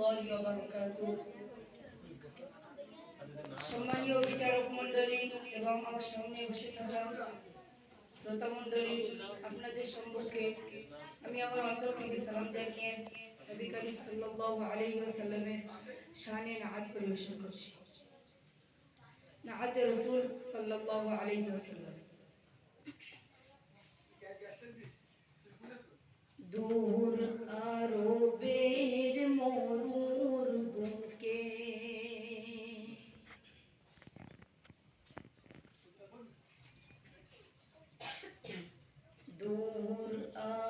রহমতুল্লাহি ওয়া বারাকাতুহু সম্মানীয় বিচারক মণ্ডলী এবং আমার সামনে বসে থাকা শ্রোতা মণ্ডলী আপনাদের সম্পর্কে আমি আমার অন্তর থেকে সালাম জানিয়ে নবী করিম সাল্লাল্লাহু আলাইহি ওয়াসাল্লামের শানে নাআত পরিবেশন করছি। নাআতে রাসূল সাল্লাল্লাহু আলাইহি ওয়াসাল্লাম। दूर आरोपे দূর আরবের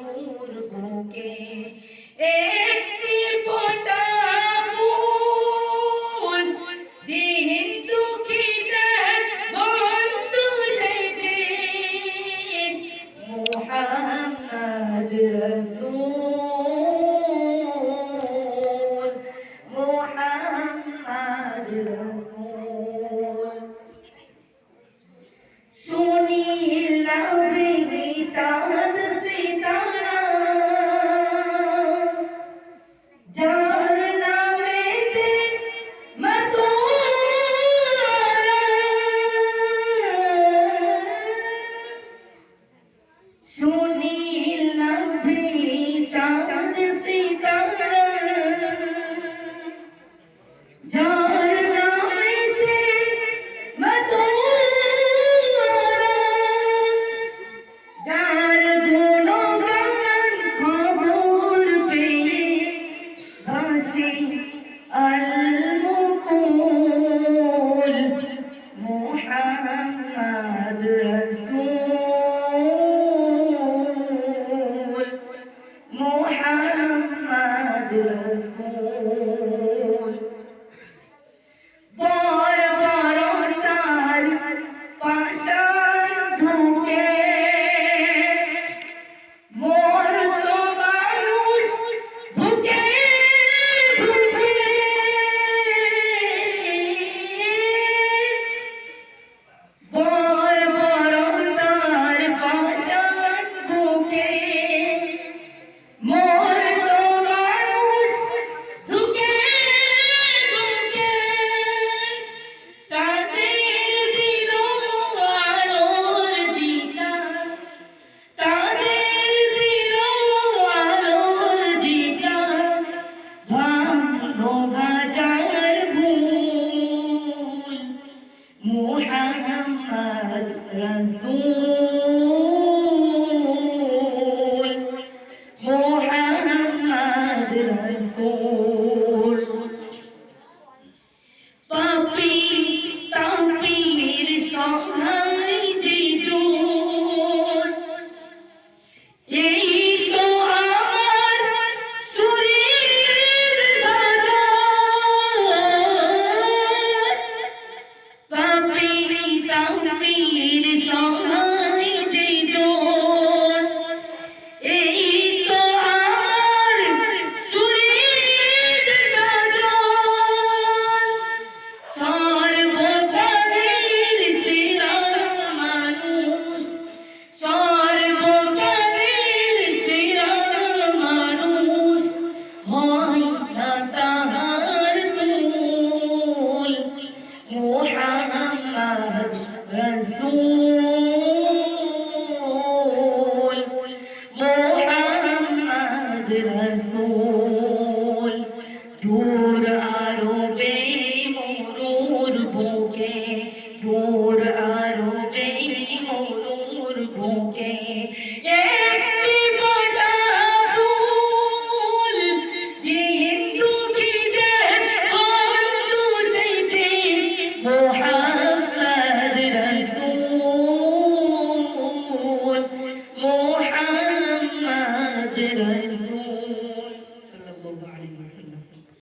stay. محمد رسول রসুল মোহাম্মদ রসুল। দূর আরবে মরুর বুকে দূর